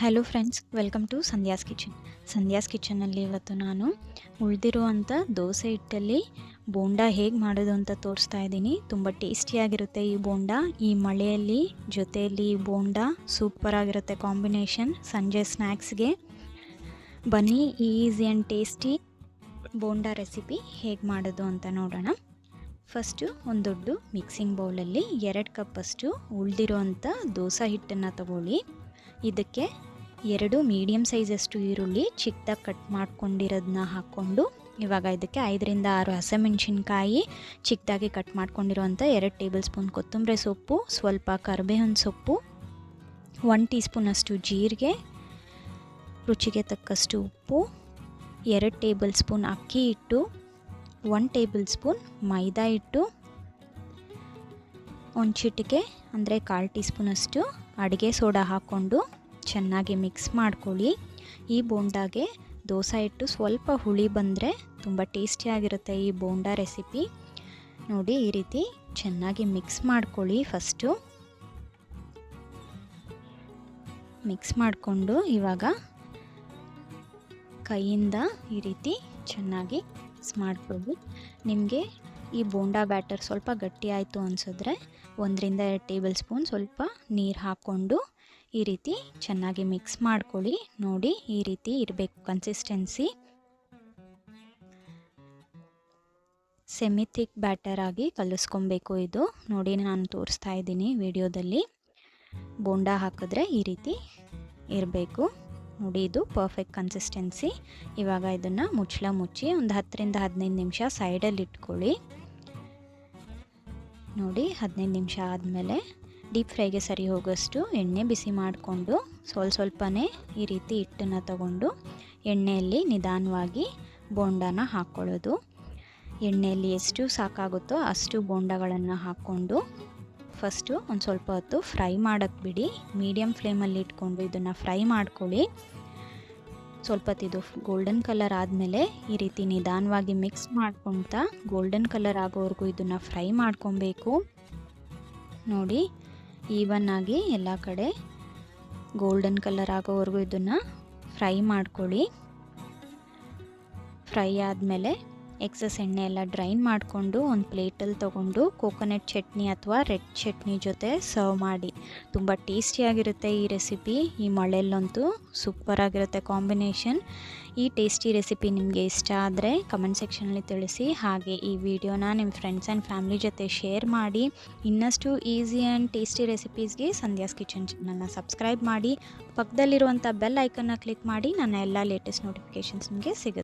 Hello friends welcome to Sandhya's kitchen Sandhya's ಕಿಚನಲ್ಲಿ ಇವತ್ತು ನಾನು ಉಳಿದಿರುವಂಥ ದೋಸೆ ಹಿಟ್ಟಲ್ಲಿ ಬೋಂಡ ಹೇಗೆ ಮಾಡೋದು ಅಂತ ತೋರಿಸ್ತಾ ಇದ್ದೀನಿ. ತುಂಬ ಟೇಸ್ಟಿಯಾಗಿರುತ್ತೆ ಈ ಬೋಂಡ. ಈ ಮಳೆಯಲ್ಲಿ ಜೊತೆಯಲ್ಲಿ ಈ ಬೋಂಡ ಸೂಪರಾಗಿರುತ್ತೆ ಕಾಂಬಿನೇಷನ್ ಸಂಜೆ ಸ್ನ್ಯಾಕ್ಸ್ಗೆ ಬನ್ನಿ easy and tasty bonda recipe ಹೇಗೆ ಮಾಡೋದು ಅಂತ ನೋಡೋಣ. ಫಸ್ಟು ಒಂದು ದೊಡ್ಡ ಮಿಕ್ಸಿಂಗ್ ಬೌಲಲ್ಲಿ ಎರಡು ಕಪ್ಪಷ್ಟು ಉಳಿದಿರೋವಂಥ ದೋಸೆ ಹಿಟ್ಟನ್ನು ತಗೊಳ್ಳಿ. ಇದಕ್ಕೆ ಎರಡು ಮೀಡಿಯಮ್ ಸೈಜಷ್ಟು ಈರುಳ್ಳಿ ಚಿಕ್ಕದಾಗಿ ಕಟ್ ಮಾಡ್ಕೊಂಡಿರೋದನ್ನ ಹಾಕ್ಕೊಂಡು ಇವಾಗ ಇದಕ್ಕೆ ಐದರಿಂದ ಆರು ಹಸಿಮೆಣ್ಸಿನ್ಕಾಯಿ ಚಿಕ್ಕದಾಗಿ ಕಟ್ ಮಾಡ್ಕೊಂಡಿರೋವಂಥ ಎರಡು ಟೇಬಲ್ ಸ್ಪೂನ್ ಕೊತ್ತಂಬರಿ ಸೊಪ್ಪು, ಸ್ವಲ್ಪ ಕರಿಬೇವಿನ ಸೊಪ್ಪು ಒನ್ ಟೀ ಸ್ಪೂನಷ್ಟು ಜೀರಿಗೆ, ರುಚಿಗೆ ತಕ್ಕಷ್ಟು ಉಪ್ಪು, ಎರಡು ಟೇಬಲ್ ಸ್ಪೂನ್ ಅಕ್ಕಿ ಹಿಟ್ಟು ಒನ್ ಟೇಬಲ್ ಸ್ಪೂನ್ ಮೈದಾ ಹಿಟ್ಟು ಒಂದು ಚಿಟಿಕೆ ಅಂದರೆ ಕಾಲು ಟೀ ಸ್ಪೂನಷ್ಟು ಅಡುಗೆ ಸೋಡಾ ಹಾಕ್ಕೊಂಡು ಚೆನ್ನಾಗಿ ಮಿಕ್ಸ್ ಮಾಡ್ಕೊಳ್ಳಿ. ಈ ಬೋಂಡಾಗೆ ದೋಸೆ ಹಿಟ್ಟು ಸ್ವಲ್ಪ ಹುಳಿ ಬಂದರೆ ತುಂಬ ಟೇಸ್ಟಿಯಾಗಿರುತ್ತೆ ಈ ಬೋಂಡಾ ರೆಸಿಪಿ. ನೋಡಿ, ಈ ರೀತಿ ಚೆನ್ನಾಗಿ ಮಿಕ್ಸ್ ಮಾಡ್ಕೊಳ್ಳಿ ಫಸ್ಟು. ಮಿಕ್ಸ್ ಮಾಡಿಕೊಂಡು ಇವಾಗ ಕೈಯಿಂದ ಈ ರೀತಿ ಚೆನ್ನಾಗಿ ಮಿಕ್ಸ್ ಮಾಡ್ಕೊಳ್ಳಿ. ನಿಮಗೆ ಈ ಬೋಂಡಾ ಬ್ಯಾಟರ್ ಸ್ವಲ್ಪ ಗಟ್ಟಿ ಆಯಿತು ಅನಿಸಿದ್ರೆ ಒಂದರಿಂದ ಎರಡು ಟೇಬಲ್ ಸ್ಪೂನ್ ಸ್ವಲ್ಪ ನೀರು ಹಾಕ್ಕೊಂಡು ಈ ರೀತಿ ಚೆನ್ನಾಗಿ ಮಿಕ್ಸ್ ಮಾಡ್ಕೊಳ್ಳಿ. ನೋಡಿ, ಈ ರೀತಿ ಇರಬೇಕು ಕನ್ಸಿಸ್ಟೆನ್ಸಿ ಸೆಮಿ ಥಿಕ್ ಬ್ಯಾಟರ್ ಆಗಿ ಕಲಿಸ್ಕೊಬೇಕು ಇದು. ನೋಡಿ, ನಾನು ತೋರಿಸ್ತಾ ಇದ್ದೀನಿ ವಿಡಿಯೋದಲ್ಲಿ. ಬೋಂಡ ಹಾಕಿದ್ರೆ ಈ ರೀತಿ ಇರಬೇಕು. ನೋಡಿ, ಇದು ಪರ್ಫೆಕ್ಟ್ ಕನ್ಸಿಸ್ಟೆನ್ಸಿ ಇವಾಗ ಇದನ್ನು ಮುಚ್ಚಳ ಮುಚ್ಚಿ ಒಂದು ಹತ್ತರಿಂದ ಹದಿನೈದು ನಿಮಿಷ ಸೈಡಲ್ಲಿ ಇಟ್ಕೊಳ್ಳಿ. ನೋಡಿ, ಹದಿನೈದು ನಿಮಿಷ ಆದಮೇಲೆ ಡೀಪ್ ಫ್ರೈಗೆ ಸರಿ ಹೋಗೋಷ್ಟು ಎಣ್ಣೆ ಬಿಸಿ ಮಾಡಿಕೊಂಡು ಸ್ವಲ್ಪ ಸ್ವಲ್ಪನೇ ಈ ರೀತಿ ಹಿಟ್ಟನ್ನು ತಗೊಂಡು ಎಣ್ಣೆಯಲ್ಲಿ ನಿಧಾನವಾಗಿ ಬೋಂಡನ ಹಾಕ್ಕೊಳ್ಳೋದು ಎಣ್ಣೆಯಲ್ಲಿ ಎಷ್ಟು ಸಾಕಾಗುತ್ತೋ ಅಷ್ಟು ಬೋಂಡಗಳನ್ನು ಹಾಕ್ಕೊಂಡು ಫಸ್ಟು ಒಂದು ಸ್ವಲ್ಪ ಹೊತ್ತು ಫ್ರೈ ಮಾಡೋಕ್ಕೆ ಬಿಡಿ. ಮೀಡಿಯಮ್ ಫ್ಲೇಮಲ್ಲಿ ಇಟ್ಕೊಂಡು ಇದನ್ನು ಫ್ರೈ ಮಾಡ್ಕೊಳ್ಳಿ. ಸ್ವಲ್ಪ ಇದು ಗೋಲ್ಡನ್ ಕಲರ್ ಆದಮೇಲೆ ಈ ರೀತಿ ನಿಧಾನವಾಗಿ ಮಿಕ್ಸ್ ಮಾಡ್ಕೊಳ್ತಾ ಗೋಲ್ಡನ್ ಕಲರ್ ಆಗೋವರೆಗೂ ಇದನ್ನು ಫ್ರೈ ಮಾಡ್ಕೊಬೇಕು. ನೋಡಿ ಈವನ್ ಆಗಿ ಎಲ್ಲ ಕಡೆ ಗೋಲ್ಡನ್ ಕಲರ್ ಆಗೋವರೆಗೂ ಇದನ್ನು ಫ್ರೈ ಮಾಡ್ಕೊಳ್ಳಿ. ಫ್ರೈ ಆದಮೇಲೆ ಎಕ್ಸಸ್ ಎಣ್ಣೆ ಎಲ್ಲ ಡ್ರೈನ್ ಮಾಡಿಕೊಂಡು ಒಂದು ಪ್ಲೇಟಲ್ಲಿ ತೊಗೊಂಡು ಕೋಕೋನಟ್ ಚಟ್ನಿ ಅಥವಾ ರೆಡ್ ಚಟ್ನಿ ಜೊತೆ ಸರ್ವ್ ಮಾಡಿ. ತುಂಬ ಟೇಸ್ಟಿಯಾಗಿರುತ್ತೆ ಈ ರೆಸಿಪಿ. ಈ ಮಳೆಯಲ್ಲಂತೂ ಸೂಪರಾಗಿರುತ್ತೆ ಕಾಂಬಿನೇಷನ್. ಈ ಟೇಸ್ಟಿ ರೆಸಿಪಿ ನಿಮಗೆ ಇಷ್ಟ ಆದರೆ ಕಮೆಂಟ್ ಸೆಕ್ಷನಲ್ಲಿ ತಿಳಿಸಿ. ಹಾಗೆ ಈ ವಿಡಿಯೋನ ನಿಮ್ಮ ಫ್ರೆಂಡ್ಸ್ ಆ್ಯಂಡ್ ಫ್ಯಾಮಿಲಿ ಜೊತೆ ಶೇರ್ ಮಾಡಿ. ಇನ್ನಷ್ಟು ಈಸಿ ಆ್ಯಂಡ್ ಟೇಸ್ಟಿ ರೆಸಿಪೀಸ್ಗೆ ಸಂಧ್ಯಾಸ್ ಕಿಚನ್ ಚಾನಲ್ನ ಸಬ್ಸ್ಕ್ರೈಬ್ ಮಾಡಿ. ಪಕ್ಕದಲ್ಲಿರುವಂಥ ಬೆಲ್ ಐಕನ್ನ ಕ್ಲಿಕ್ ಮಾಡಿ. ನನ್ನ ಎಲ್ಲ ಲೇಟೆಸ್ಟ್ ನೋಟಿಫಿಕೇಷನ್ಸ್ ನಿಮಗೆ ಸಿಗುತ್ತೆ.